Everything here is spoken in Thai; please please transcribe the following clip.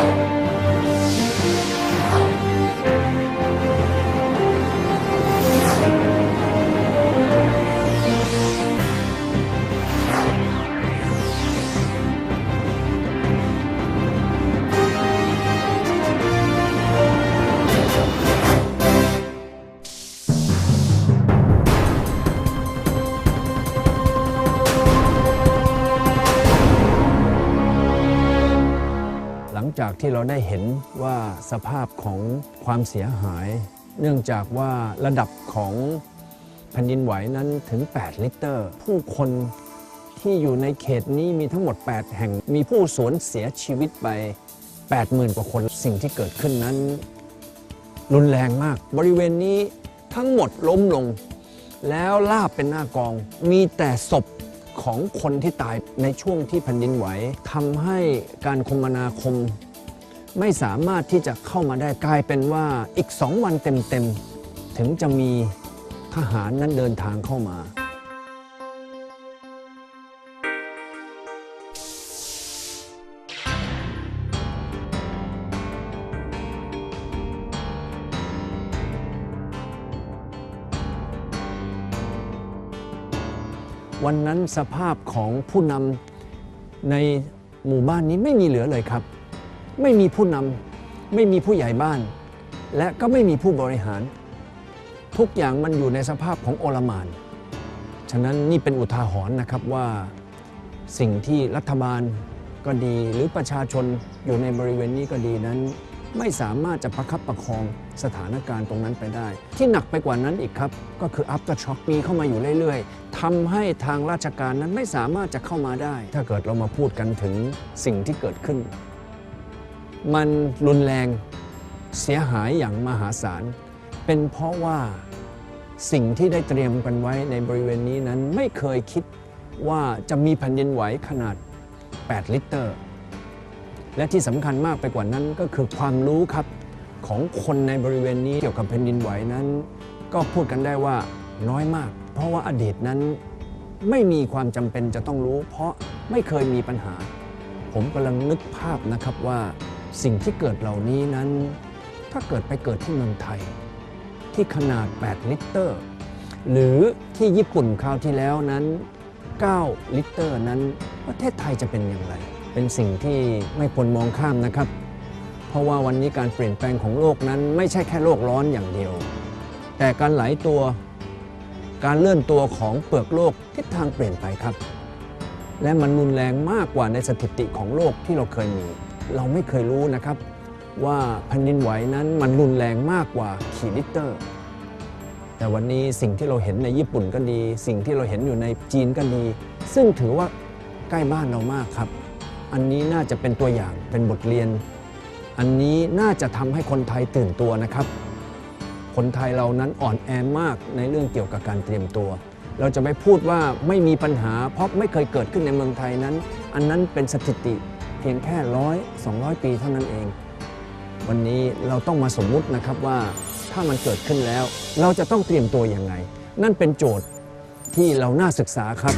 ห จากที่เราได้เห็นว่าสภาพของความเสียหาย เนื่องจากว่าระดับของแผ่นดินไหวนั้นถึง 8 ลิตร ผู้คนที่อยู่ในเขตนี้มีทั้งหมด 8 แห่ง มีผู้สูญเสียชีวิตไป 80,000 กว่าคน สิ่งที่เกิดขึ้นนั้น รุนแรงมาก บริเวณนี้ทั้งหมดล้มลง แล้วลาบเป็นหน้ากอง มีแต่ศพ ของคนที่ตายในช่วงที่แผ่นดินไหวทำให้การคมนาคม ไม่สามารถที่จะเข้ามาได้กลายเป็นว่าอีกสองวันเต็มๆถึงจะมีทหารนั้นเดินทางเข้ามา วันนั้นสภาพของผู้นำในหมู่บ้านนี้ไม่มีเหลือเลยครับ ไม่มีผู้นำไม่มีผู้ใหญ่บ้าน และก็ไม่มีผู้บริหาร ทุกอย่างมันอยู่ในสภาพของโอลมาน ฉะนั้นนี่เป็นอุทาหรณ์นะครับว่าสิ่งที่รัฐบาลก็ดีหรือประชาชนอยู่ในบริเวณนี้ก็ดีนั้น ไม่สามารถจะประคับประคองสถานการณ์ตรงนั้นไปได้ ที่หนักไปกว่านั้นอีกครับ ก็คือ after shock มีเข้ามาอยู่เรื่อย ๆทำให้ทางราชการนั้นไม่สามารถจะเข้ามาได้ ถ้าเกิดเรามาพูดกันถึงสิ่งที่เกิดขึ้น มันรุนแรงเสียหายอย่างมหาศาล เป็นเพราะว่าสิ่งที่ได้เตรียมกันไว้ในบริเวณนี้นั้นไม่เคยคิดว่าจะมีแผ่นดินไหวขนาด 8 ลิตร และที่สำคัญมากไปกว่านั้นก็คือความรู้ครับของคนในบริเวณนี้เกี่ยวกับแผ่นดินไหวนั้น ก็พูดกันได้ว่าน้อยมาก เพราะว่าอดีตนั้นไม่มีความจำเป็นจะต้องรู้ เพราะไม่เคยมีปัญหา ผมกำลังนึกภาพนะครับว่าสิ่งที่เกิดเหล่านี้นั้น ถ้าเกิดไปเกิดที่เมืองไทย ที่ขนาด 8 ลิตร หรือที่ญี่ปุ่นคราวที่แล้วนั้น 9 ลิตรนั้น ประเทศไทยจะเป็นอย่างไร เป็นสิ่งที่ไม่ควรมองข้ามนะครับ เพราะว่าวันนี้การเปลี่ยนแปลงของโลกนั้นไม่ใช่แค่โลกร้อนอย่างเดียว แต่การไหลตัวการเลื่อนตัวของเปลือกโลกทิศทางเปลี่ยนไปครับ และมันรุนแรงมากกว่าในสถิติของโลกที่เราเคยมี เราไม่เคยรู้นะครับ ว่าแผ่นดินไหวนั้นมันรุนแรงมากกว่าขีดลิตรแต่วันนี้สิ่งที่เราเห็นในญี่ปุ่นก็ดี สิ่งที่เราเห็นอยู่ในจีนก็ดี ซึ่งถือว่าใกล้บ้านเรามากครับ อันนี้น่าจะเป็นตัวอย่างเป็นบทเรียน อันนี้น่าจะทำให้คนไทยตื่นตัวนะครับ คนไทยเรานั้นอ่อนแอมากในเรื่องเกี่ยวกับการเตรียมตัว เราจะไปพูดว่าไม่มีปัญหาเพราะไม่เคยเกิดขึ้นในเมืองไทยนั้น อันนั้นเป็นสถิติเพียงแค่ร้อย200ปีเท่านั้นเอง วันนี้เราต้องมาสมมุตินะครับว่าถ้ามันเกิดขึ้นแล้ว เราจะต้องเตรียมตัวอยังไง นั่นเป็นโจทย์ที่เราน่าศึกษาครับ